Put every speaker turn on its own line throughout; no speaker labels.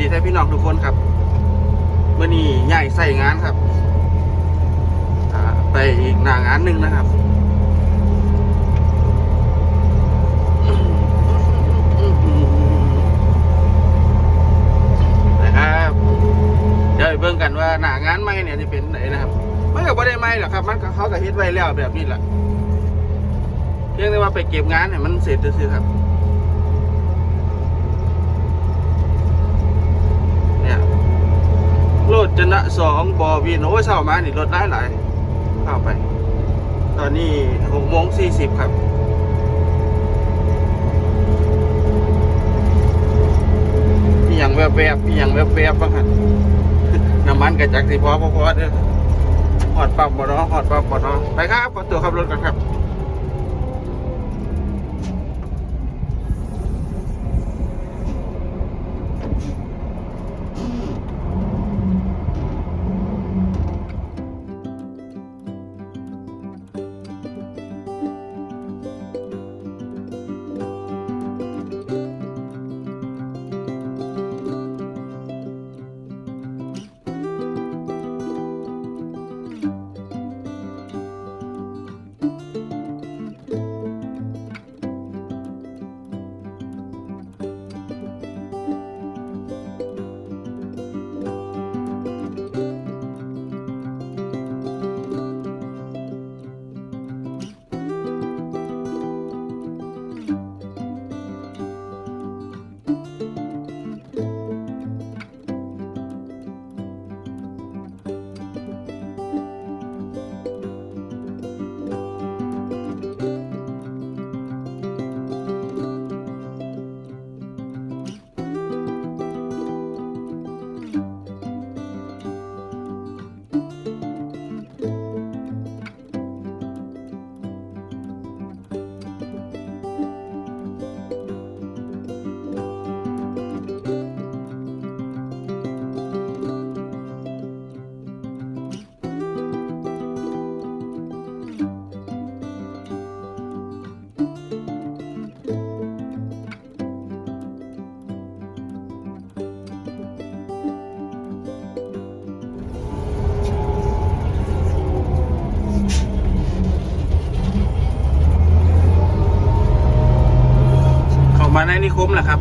ดีท่านพี่น้องทุกคนครับเมื่อนี้ใหญ่ใส่งานครับไปอีกหนางานหนึ่งนะครับนะครับเดี๋ยวไปเบิ่งกันว่าหนางานใหม่เนี่ยจะเป็นไหนนะครับมันก็บ่ได้ใหม่หรอกครับ มันก็เขาก็เฮ็ดไว้แล้วแบบนี้แหละเพียงแต่ว่าไปเก็บงานเนี่ยมันเสร็จซื่อครับ เนี่ยรถ จนะสองบอวินโอ้ยเช้ามานี่รถได้หลายเข้าไป ตอนนี้หกโมงสี่สิบครับพี่ยังแวบๆบพี่ยังแวบๆบ้างครับน้ำมันกระจักสิพอพอพอเด้อหอดปั๊มบ่เนาะหอดปั๊มบ่เนาะไปครับขอตัวขับรถกันครับ นิคมแหละครับ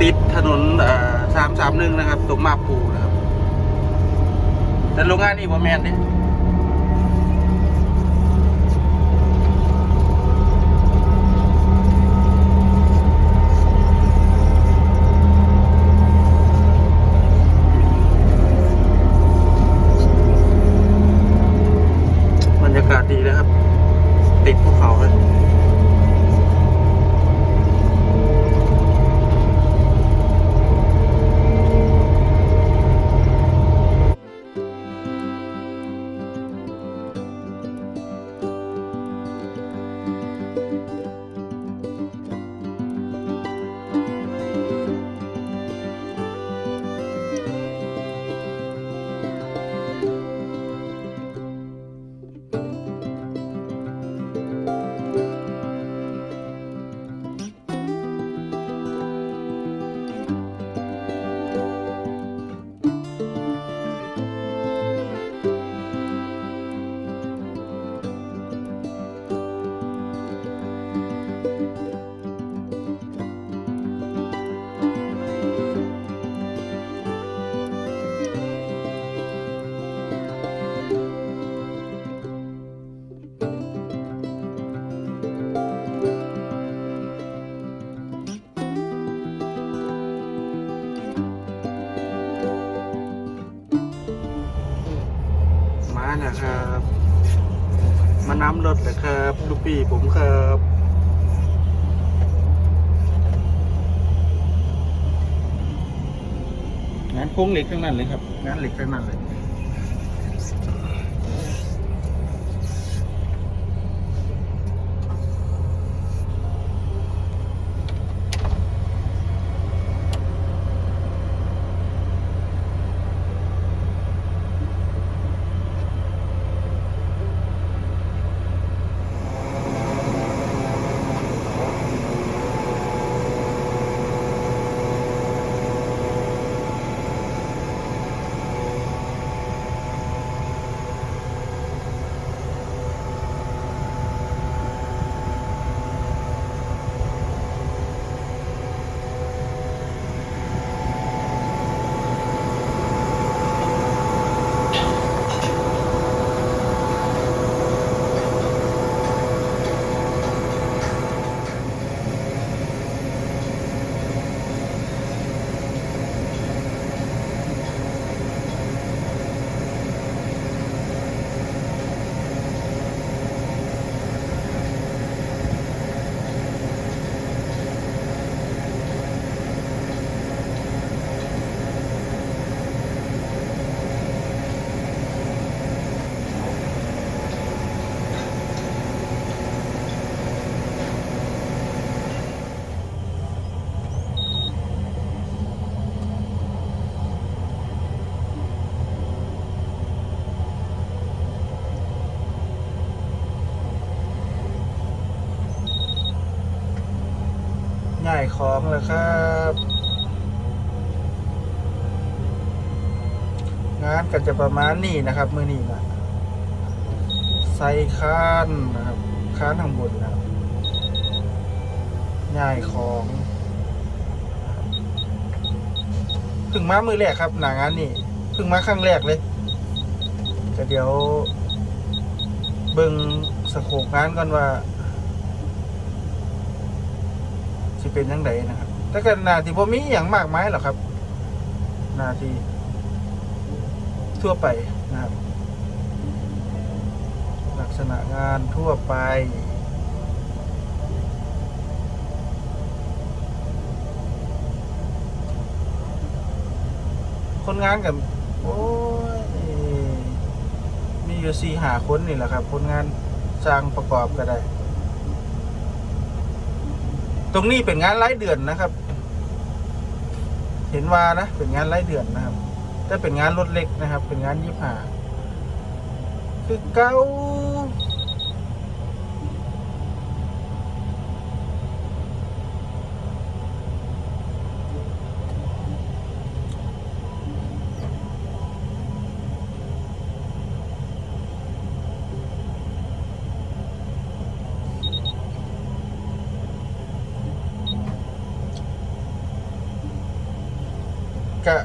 ติดถนนสามสามหนึ่งนะครับ ตรงมาปูนะครับ แต่โรงงานนี่บ่แมนเนี่ย มานำรถเลยครับลูกพี่ผมครับงานโค้งเหล็กทั้งนั้นเลยครับ งานเหล็กทั้งนั้นเลย ของแล้วครับ งานก็จะประมาณนี้นะครับมือนี้นะใส่ค้านนะครับค้านข้างบนนะครับง่ายของเพิ่งมามือแรกครับ หนางานนี่เพิ่งมาครั้งแรกเลยแต่เดี๋ยว เบิ่งสโคปงานก่อนว่า สิเป็นยังไงนะครับแต่ก็นาที่ผมมีอย่างมากมายหรอครับ นาทีทั่วไปนะครับ ลักษณะงานทั่วไปคนงานกับโอ้ยมีอยู่สี่หาคนนี่แหละครับ คนงานสร้างประกอบก็ได้ ตรงนี้เป็นงานไร้เดือนนะครับ เห็นว่านะเป็นงานไร้เดือนนะครับถ้าเป็นงานรถเล็กนะครับ เป็นงานยี่ห้าคือเก้าก็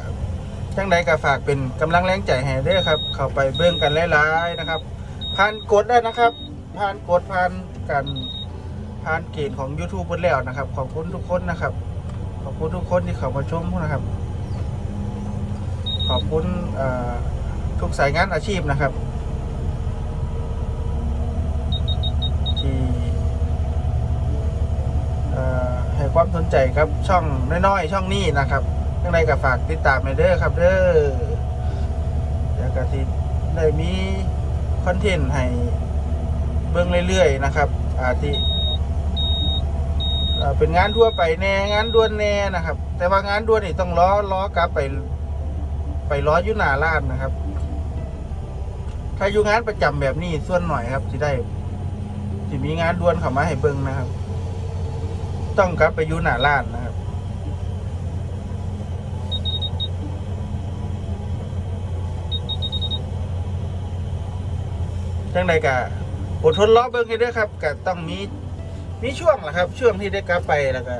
จังใดก็ฝากเป็นกำลังแรงใจให้เด้อครับ เข้าไปเบิ่งกันหลายๆนะครับ ผ่านกดได้นะครับ ผ่านกดผ่านกันผ่านเกณฑ์ของ YouTube เพิ่นแล้วนะครับ ขอบคุณทุกคนนะครับ ขอบคุณทุกคนที่เข้ามาชมนะครับ ขอบคุณทุกสายงานอาชีพนะครับ ที่ให้ความสนใจครับช่องน้อยๆช่องนี้นะครับ ยังไงก็ฝากติดตามในเด้อครับเด้อเดี๋ยวก็ที่ได้มีคอนเทนต์ให้เบิ่งเรื่อยๆนะครับ อาทิเป็นงานทั่วไปแน่งานด่วนแน่นะครับ แต่ว่างานด่วนนี่ต้องล้อล้อกลับไป ไปล้ออยู่หน้าร้านนะครับ ถ้าอยู่งานประจำแบบนี้ส่วนหน่อยครับที่ได้ที่มีงานด่วนเข้ามาให้เบิ่งนะครับ ต้องกลับไปอยู่หน้าร้านนะครับ จังใดกะอดทนรอเบิ่งให้ด้วยครับก็ต้องมีมีช่วงแหละครับ ช่วงที่ได้กลับไปแล้วก็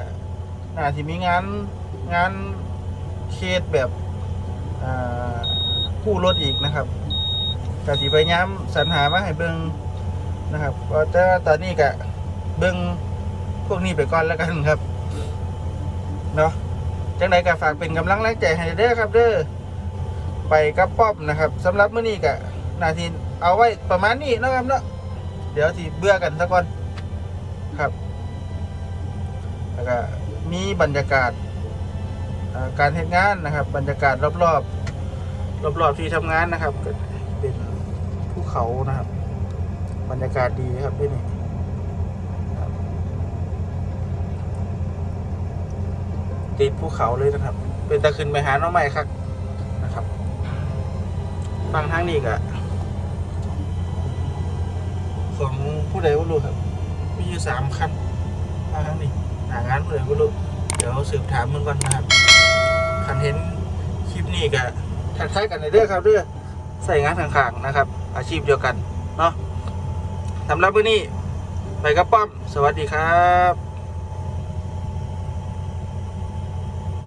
น่าที่มีงานงานเคสแบบอ่ากู้รถอีกนะครับก็ที่พยายามสรรหามาให้เบิ่งนะครับก็แต่ว่าตอนนี้ก็เบิ่งพวกนี้ไปก่อนแล้วกันครับเนาะจังใดก็ฝากเป็นกำลังแรงใจให้เด้อครับ เด้อไปกับป้อมนะครับสำหรับมื้อนี้ก็ นาทีเอาไว้ประมาณนี้นะครับเนาะเดี๋ยวสิเบื่อกันสักก่อนครับแล้วก็มีบรรยากาศการเฮ็ดงานนะครับ บรรยากาศรอบๆรอบๆที่ทำงานนะครับเป็นภูเขานะครับ บรรยากาศดีครับที่นี่ติดภูเขาเลยนะครับ เป็นตะขึ้นไปหาน้องใหม่ครับนะครับฟังทางนี้ก็ ของผู้ใดก็รู้ครับ มีอยู่สามคันอาครั้งนี้หางานผู้ใดก็รู้เดี๋ยวสืบถามมึงก่อนนะครับคันเห็นคลิปนี้ก็ทักทายกันในเรื่องครับเรื่องใส่งานข้างๆนะครับ อาชีพเดียวกันเนาะสำหรับวันนี้ไปกับป้อม สวัสดีครับ